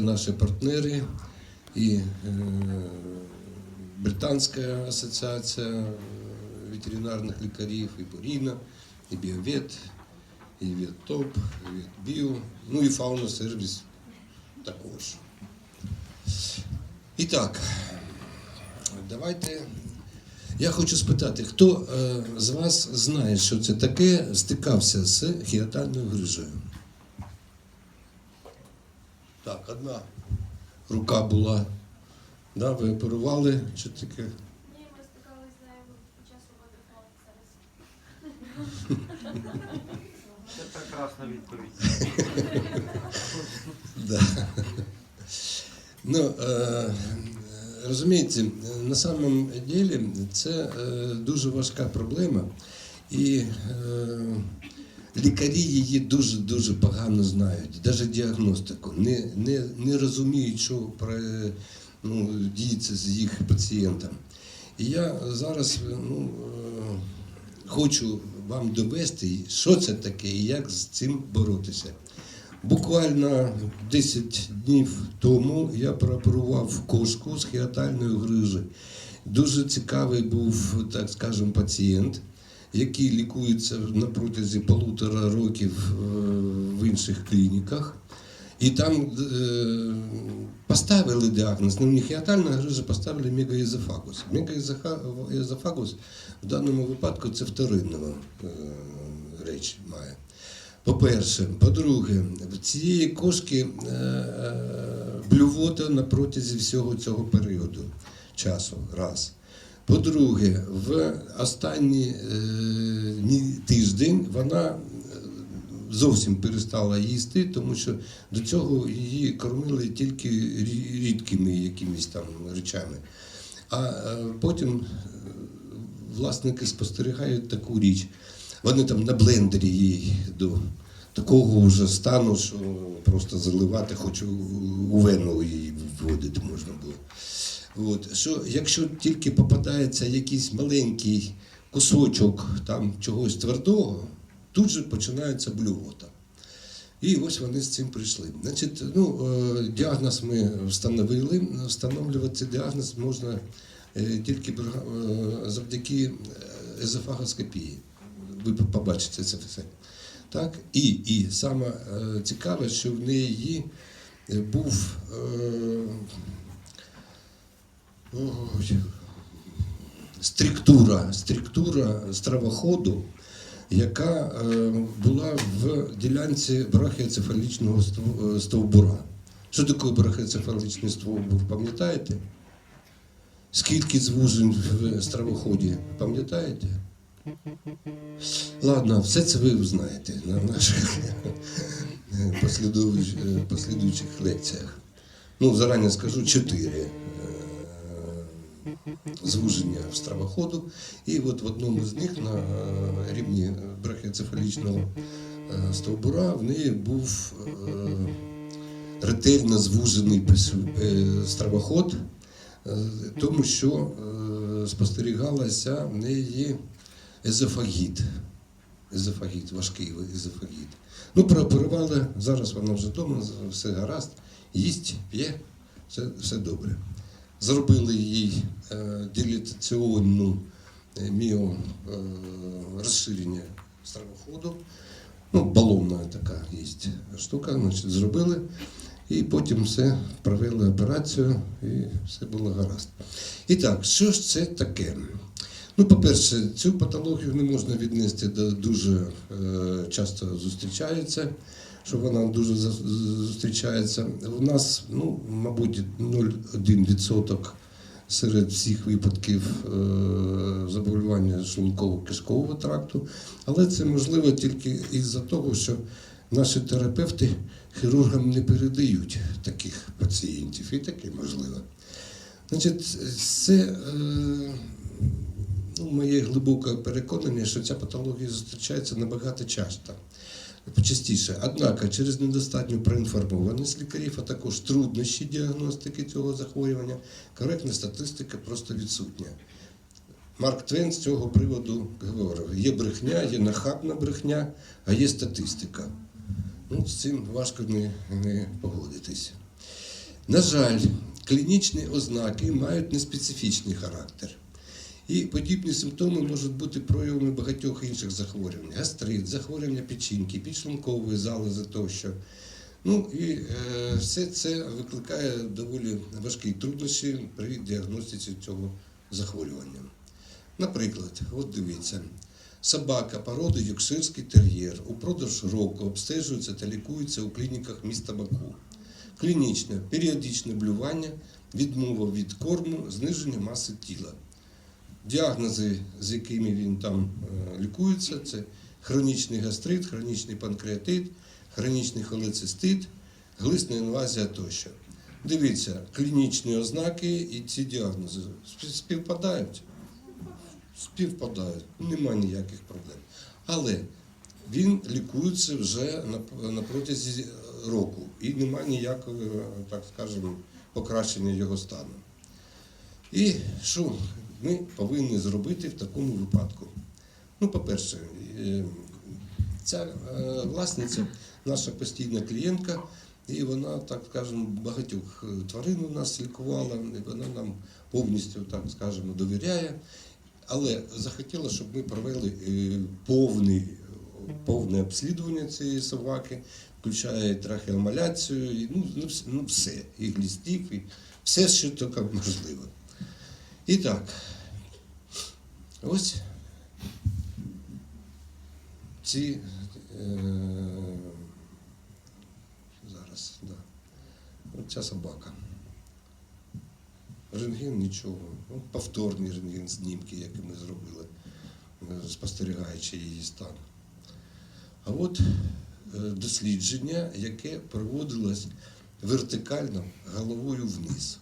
Наші партнери і е, Британська асоціація е, ветеринарних лікарів, і Боріна, і Біовет, і Веттоп, і Ветбіо, ну і Фауна Сервіс також. І так, давайте. Я хочу спитати, хто е, з вас знає, що це таке, стикався з хіатальною грижею? Так, одна рука була. Да, ви оперували, чи таке? Ні, ми стикалися з нею під час роботи зараз. Це прекрасна відповідь. Да. Ну, е, розумієте, на самом деле це е, дуже важка проблема, і е, лікарі її дуже-дуже погано знають, навіть діагностику. Не, не, не розуміють, що про, ну, діється з їх пацієнтом. І я зараз ну, е, хочу вам довести, що це таке і як з цим боротися. Буквально 10 днів тому я прооперував кошку з хіатальної грижі. Дуже цікавий був, так скажемо, пацієнт, який лікується на протязі полутора років е, в інших клініках. І там е, поставили діагноз, ну не хіатальна грижа, поставили мегаезофагус. Мегаезофагус в даному випадку це вторинна е, реч має. По-перше, по-друге, в цієї кошки блювота на протязі всього цього періоду часу. Раз. По-друге, в останній е, тиждень вона е, зовсім перестала їсти, тому що до цього її кормили тільки рідкими якимись там речами. А е, потім власники спостерігають таку річ. Вони там на блендері їй до такого вже стану, що просто заливати, хоч у вену її вводити можна було. От. Що, якщо тільки попадається якийсь маленький кусочок там чогось твердого, тут же починається блювота. І ось вони з цим прийшли. Значить, ну, е, діагноз ми встановили. Встановлювати діагноз можна е, тільки е, завдяки езофагоскопії. Ви побачите це все. Так? І, і саме цікаве, що в неї був структура, структура стравоходу, яка е, була в ділянці брахіоцефалічного е, стовбура. Що таке брахіоцефалічний стовбур, пам'ятаєте? Скільки звужень в стравоході, пам'ятаєте? Ладно, все це ви знаєте на наших послідуючих, послідуючих лекціях. Ну, зарані скажу чотири е, звуження стравоходу. І от в одному з них на е, рівні брахіоцефалічного е, стовбура в неї був е, ретельно звужений е, стравоход, е, тому що е, спостерігалася в неї езофагіт. Езофагіт, важкий езофагіт. Ну, прооперували, зараз вона вже вдома, все гаразд, їсть, п'є, все, все добре. Зробили їй е, дилатаційну е, міо е, розширення стравоходу. Ну, балонна така є штука, значить, зробили. І потім все провели операцію, і все було гаразд. І так, що ж це таке? Ну, по-перше, цю патологію не можна віднести до дуже е, часто зустрічається, що вона дуже зустрічається. У нас, ну, мабуть, 0,1% серед всіх випадків е, заболівання шлунково-кишкового тракту, але це можливо тільки із-за того, що наші терапевти хірургам не передають таких пацієнтів, і таке можливо. Значить, це е, ну, моє глибоке переконання, що ця патологія зустрічається набагато часто. Частіше. Однак, через недостатню проінформованість лікарів, а також труднощі діагностики цього захворювання, коректна статистика просто відсутня. Марк Твен з цього приводу говорив: є брехня, є нахабна брехня, а є статистика. Ну, з цим важко не, не погодитись. На жаль, клінічні ознаки мають неспецифічний характер. І подібні симптоми можуть бути проявами багатьох інших захворювань: гастрит, захворювання печінки, підшлункової залози тощо. Ну і е, все це викликає доволі важкі труднощі при діагностиці цього захворювання. Наприклад, от дивіться, собака породи Йоркширський тер'єр упродовж року обстежується та лікується у клініках міста Баку. Клінічне, періодичне блювання, відмова від корму, зниження маси тіла. Діагнози, з якими він там е, лікується, це хронічний гастрит, хронічний панкреатит, хронічний холецистит, глисна інвазія тощо. Дивіться, клінічні ознаки і ці діагнози співпадають. Співпадають, нема ніяких проблем. Але він лікується вже на, протязі року і нема ніякого, так скажемо, покращення його стану. І що ми повинні зробити в такому випадку? Ну, по-перше, е, ця е, власниця наша постійна клієнтка, і вона, так скажемо, багатьох е, тварин у нас лікувала, і вона нам повністю, так скажемо, довіряє. Але захотіла, щоб ми провели повний, повне обслідування цієї собаки, включає трахеомаляцію, ну, ну, ну все, і глістів, і все, що тільки можливо. І так, ось ці е, зараз, да. Оця собака. Рентген нічого. Ну, повторні рентген знімки, які ми зробили, е, спостерігаючи її стан. А от е, дослідження, яке проводилось вертикально головою вниз.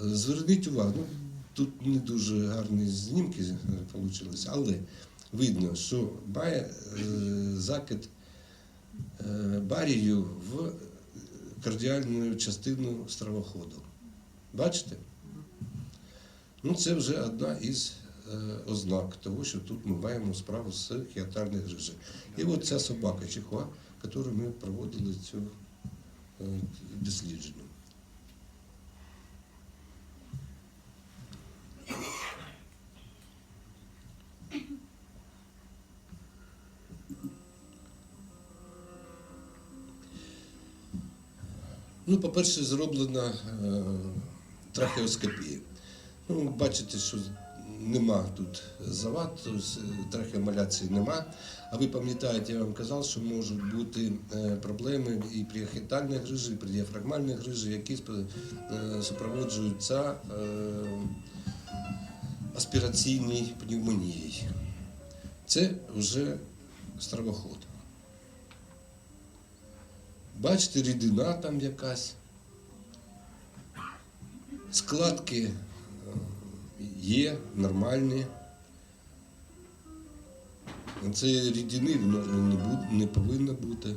Е, Зверніть увагу, ну, тут не дуже гарні знімки вийшли, але видно, що має е, закид е, барію в кардіальну частину стравоходу. Бачите? Ну, це вже одна із е, ознак того, що тут ми маємо справу з хіатальною грижею. І от ця собака Чихуа, яку ми проводили цю е, дослідження. Ну, по-перше, зроблена е, трахеоскопія. Ну, бачите, що нема тут завад, тобто трахеомаляції нема. А ви пам'ятаєте, я вам казав, що можуть бути е, проблеми і при ахітальній грижі, і при діафрагмальній грижі, які е, супроводжуються аспіраційній пневмонією. Це вже стравоход. Бачите, рідина там якась. Складки е, є нормальні. Цієї рідини в нормі не, бу- не повинно бути.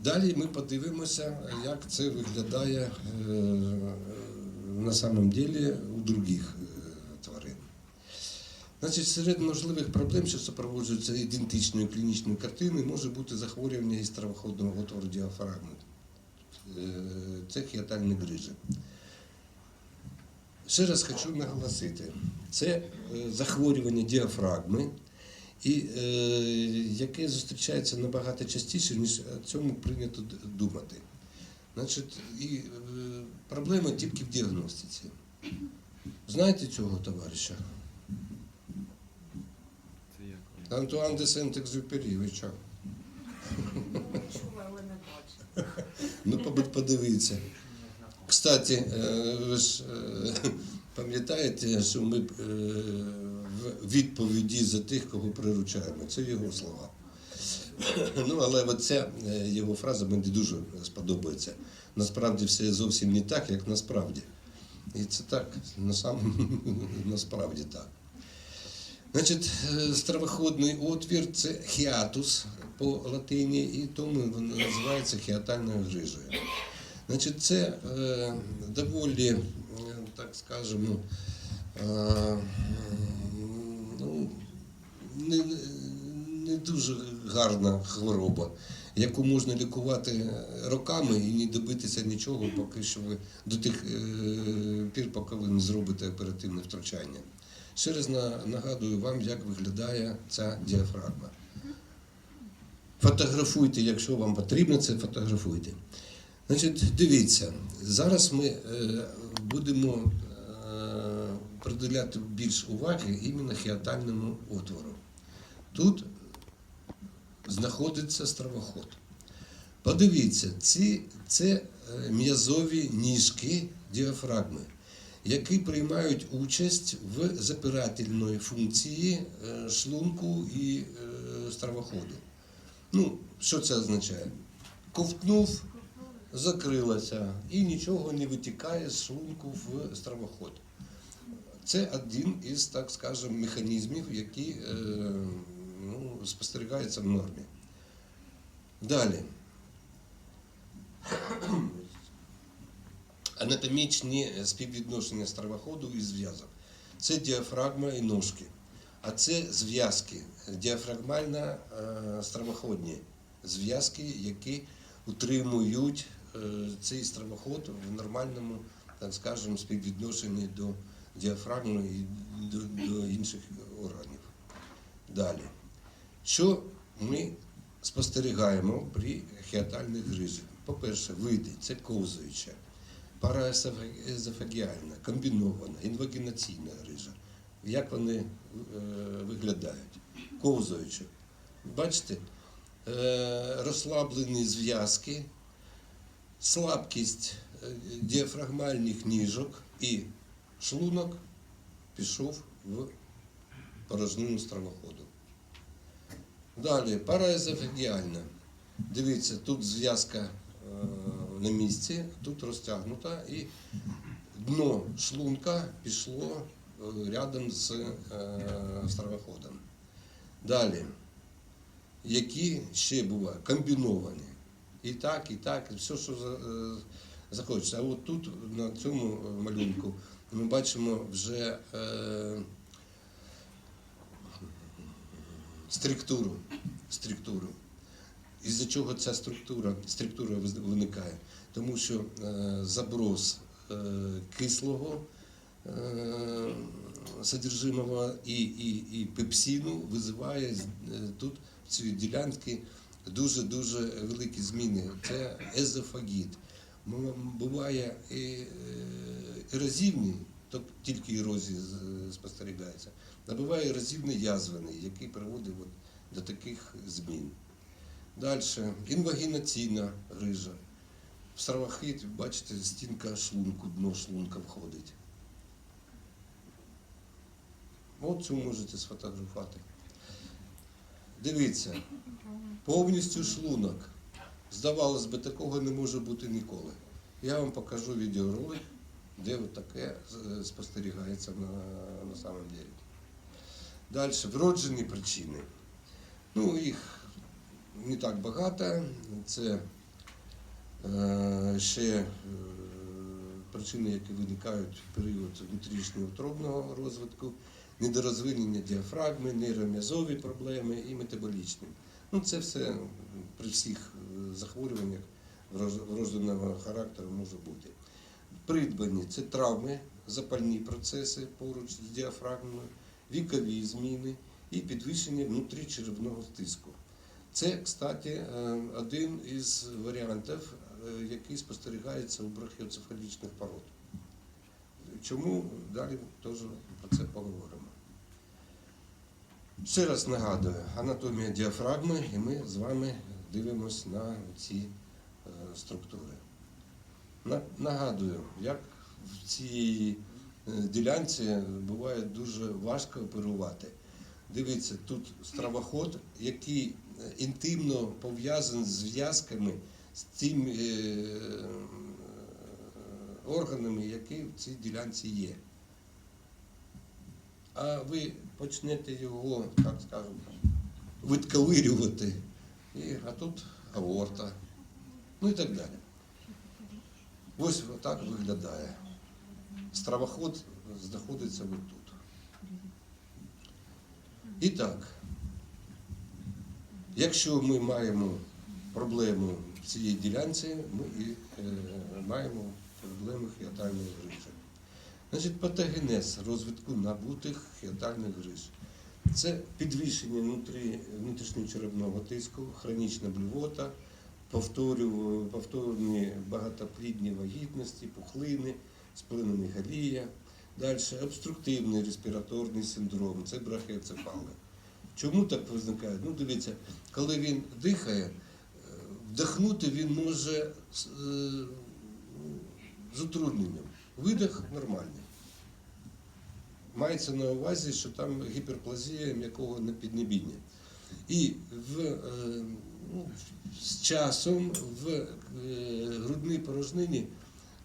Далі ми подивимося, як це виглядає е, на самом деле у других. Значить, серед можливих проблем, що супроводжуються ідентичною клінічною картиною, може бути захворювання із травоходного отвору діафрагми. Е, Це хіатальні грижі. Ще раз хочу наголосити, це е, захворювання діафрагми, і, е, яке зустрічається набагато частіше, ніж о цьому прийнято думати. Значить, і проблема тільки в діагностиці. Знаєте цього товариша? Це як? Антуан де Сент-Екзюпері, ви чого? Чула, але не бачила. Ну, побудь подивіться. Кстати, е, ви ж е, пам'ятаєте, що ми е, в відповіді за тих, кого приручаємо. Це його слова. Ну, але от ця е, його фраза мені дуже сподобається. Насправді все зовсім не так, як насправді. І це так, насправді так. Значить, е, стравоходний отвір це хіатус по латині, і тому він називається хіатальною грижею. Значить, це е, доволі, е, так скажемо, е, ну, не, не дуже гарна хвороба, яку можна лікувати роками і не добитися нічого, поки що ви до тих е, пір, поки ви не зробите оперативне втручання. Ще раз нагадую вам, як виглядає ця діафрагма. Фотографуйте, якщо вам потрібно, це фотографуйте. Значить, дивіться, зараз ми е, будемо е, приділяти більш уваги іменно хіатальному отвору. Тут знаходиться стравоход. Подивіться, ці, це е, м'язові ніжки діафрагми, які приймають участь в запирательної функції е, шлунку і е, стравоходу. Ну, що це означає? Ковтнув, закрилася і нічого не витікає з шлунку в стравоход. Це один із, так скажемо, механізмів, які е, ну, спостерігаються в нормі. Далі. Анатомічні співвідношення стравоходу і зв'язок. Це діафрагма і ножки. А це зв'язки, діафрагмально е, стравоходні зв'язки, які утримують е, цей стравоход в нормальному, так скажемо, співвідношенні до діафрагми і до, до інших органів. Далі. Що ми спостерігаємо при хіатальній грижі? По-перше, види це ковзуюча, параесофагіальна, комбінована, інвагінаційна грижа. Як вони е, виглядають? Ковзуюча. Бачите, е, розслаблені зв'язки, слабкість е, діафрагмальних ніжок і шлунок пішов в порожнину стравоходу. Далі, параезофагіальна. Дивіться, тут зв'язка е, на місці, тут розтягнута, і дно шлунка пішло е, рядом з е, стравоходом. Далі, які ще бувають? Комбіновані. І так, і так, все, що е, захочеться. А от тут, на цьому малюнку, ми бачимо вже е, структуру. структуру. Із-за чого ця структура, структура виникає? Тому що е, заброс е, кислого е, содержимого і, і, і пепсину визиває тут в цій ділянці дуже-дуже великі зміни. Це езофагіт. Буває ерозивний, тобто тільки ерозія спостерігається, а буває ерозивний язвений, який приводить до таких змін. Далі інвагінаційна грижа. В стравохит, бачите, стінка шлунку, дно шлунка входить. От цю можете сфотографувати. Дивіться, повністю шлунок. Здавалось би, такого не може бути ніколи. Я вам покажу відеоролик, де таке е, спостерігається на, на самом деле. Далі, вроджені причини. Ну, їх не так багато. Це е, ще е, причини, які виникають в період внутрішнього утробного розвитку, недорозвинення діафрагми, нейром'язові проблеми і метаболічні. Ну, це все при всіх е, захворюваннях врож- вродженого характеру може бути. Придбані це травми, запальні процеси поруч з діафрагмою, вікові зміни і підвищення внутрічеревного тиску. Це, кстати, е, один із варіантів, е, який спостерігається у брахіоцефалічних пород. Чому далі теж про це поговоримо. Ще раз нагадую, анатомія діафрагми, і ми з вами дивимося на ці е, структури. Нагадую, як в цій ділянці буває дуже важко оперувати. Дивіться, тут стравоход, який інтимно пов'язаний з зв'язками з тими е, органами, які в цій ділянці є. А ви почнете його, так скажемо, відковирювати, і, а тут аорта, ну і так далі. Ось так виглядає. Стравоход знаходиться отут. І так, Якщо ми маємо проблему в цій ділянці, ми і е, маємо проблему хіатальної грижі. Значить, патогенез розвитку набутих хіатальних гриж. Це підвищення внутрі, внутрішньочерепного тиску, хронічна блювота, повторні багатоплідні вагітності, пухлини, спленомегалія. Далі обструктивний респіраторний синдром, це брахіоцефали. Чому так виникає? Ну, дивіться, коли він дихає, е, вдихнути він може з, е, з утрудненням. Видих нормальний. Мається на увазі, що там гіперплазія м'якого піднебіння. І в, е, ну, з часом в грудній порожнині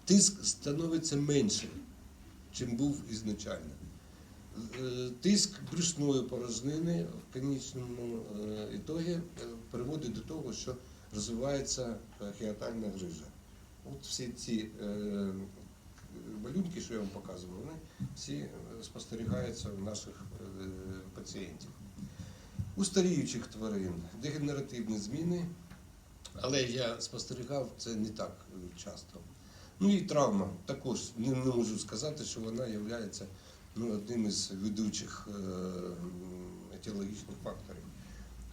тиск становиться меншим, чим був ізначально. Е, Тиск брюшної порожнини в конічному е, ітогі е, приводить до того, що розвивається хіатальна грижа. От всі ці малюнки, що я вам показував, вони всі спостерігаються у наших пацієнтів. У старіючих тварин дегенеративні зміни, але я спостерігав це не так часто. Ну і травма також не, можу сказати, що вона є ну, одним із ведучих е, етіологічних факторів.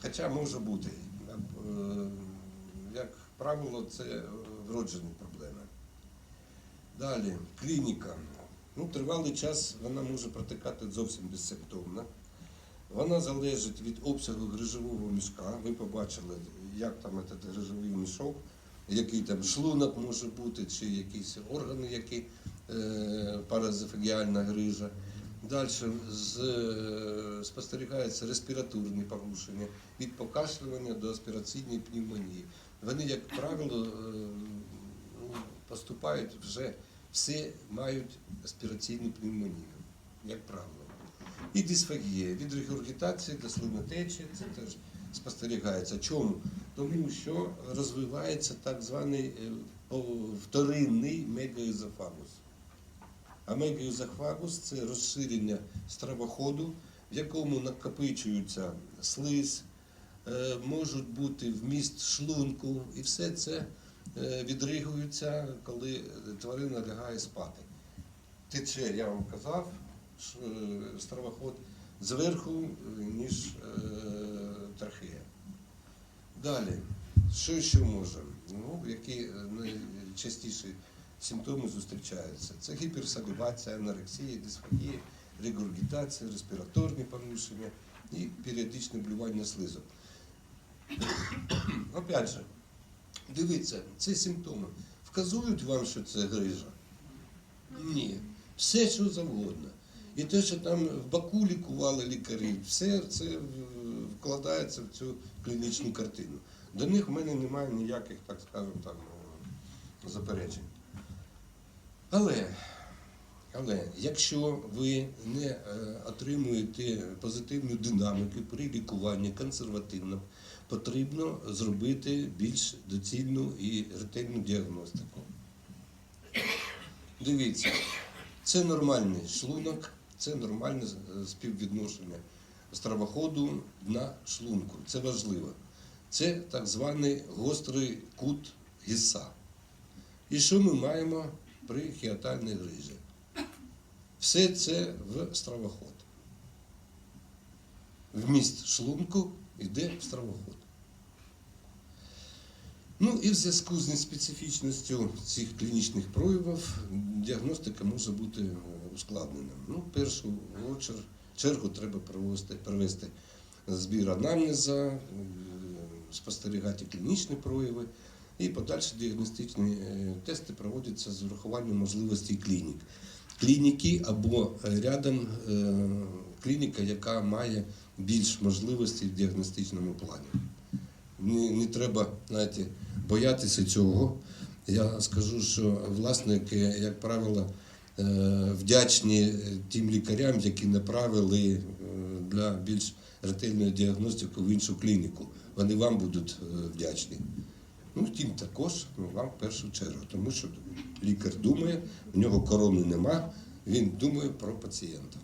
Хоча може бути. Е, Як правило, це вроджені проблеми. Далі, клініка. Ну, тривалий час вона може протикати зовсім безсимптомно. Вона залежить від обсягу грижового мішка. Ви побачили, як там цей грижовий мішок, який там шлунок може бути, чи якісь органи, які е, паразофагіальна грижа. Далі е, спостерігаються респіратурні порушення від покашлювання до аспіраційної пневмонії. Вони, як правило, е, ну, поступають вже всі мають аспіраційну пневмонію, як правило. І дисфагія від регургітації до слинотечі це теж спостерігається. Чому? Тому що розвивається так званий е, вторинний мегаезофагус. А мегаезофагус – це розширення стравоходу, в якому накопичується слиз, е, можуть бути вміст шлунку, і все це е, відригується, коли тварина лягає спати. Тече, я вам казав, е, стравоход зверху, ніж трахея. Далі, що ще може? Ну, які найчастіші симптоми зустрічаються? Це гіперсалівація, анорексія, дисфагія, регургітація, респіраторні порушення і періодичне блювання слизу. Опять же, дивіться, ці симптоми вказують вам, що це грижа? Ні. Все, що завгодно. І те, що там в Баку лікували лікарі, все це вкладається в цю клінічну картину. До них в мене немає ніяких, так скажемо, там е, заперечень. Але, але якщо ви не е, отримуєте позитивну динаміку при лікуванні консервативно, потрібно зробити більш доцільну і ретельну діагностику. Дивіться, це нормальний шлунок, це нормальне е, співвідношення стравоходу на шлунку. Це важливо. Це так званий гострий кут гіса. І що ми маємо при хіатальній грижі? Все це в стравоход. Вміст шлунку йде в стравоход. Ну і в зв'язку з неспецифічністю цих клінічних проявів діагностика може бути е, ускладнена. Ну, першу чер- чергу треба провести, провести збір анамнеза, е, спостерігати клінічні прояви і подальші діагностичні е, тести проводяться з урахуванням можливостей клінік. Клініки або е, рядом е, клініка, яка має більш можливостей в діагностичному плані. Не, не треба знаєте, боятися цього. Я скажу, що власники, як правило, вдячні тим лікарям, які направили для більш ретельної діагностики в іншу клініку. Вони вам будуть вдячні. Ну, тим також ну, вам в першу чергу, тому що лікар думає, в нього корони нема, він думає про пацієнта.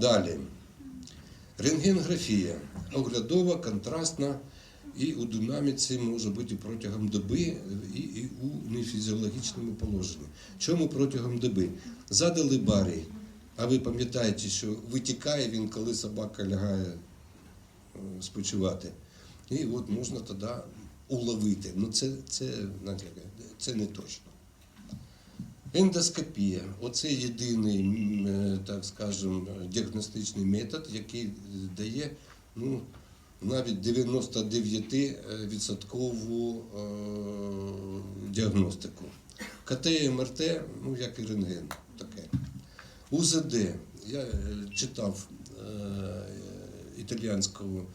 Далі. Рентгенграфія оглядова, контрастна і у динаміці може бути протягом доби і, і у нефізіологічному положенні. Чому протягом доби? Задали барій, а ви пам'ятаєте, що витікає він, коли собака лягає е, спочивати. І от можна тоді уловити. Ну це, це, це не точно. Ендоскопія оце єдиний, е, так скажем, діагностичний метод, який дає ну, навіть 99% е, діагностику. КТ і МРТ, ну як і рентген, таке. УЗД. Я е, читав італіянського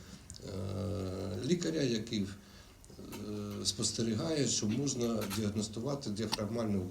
лікаря, який спостерігає, що можна діагностувати діафрагмальну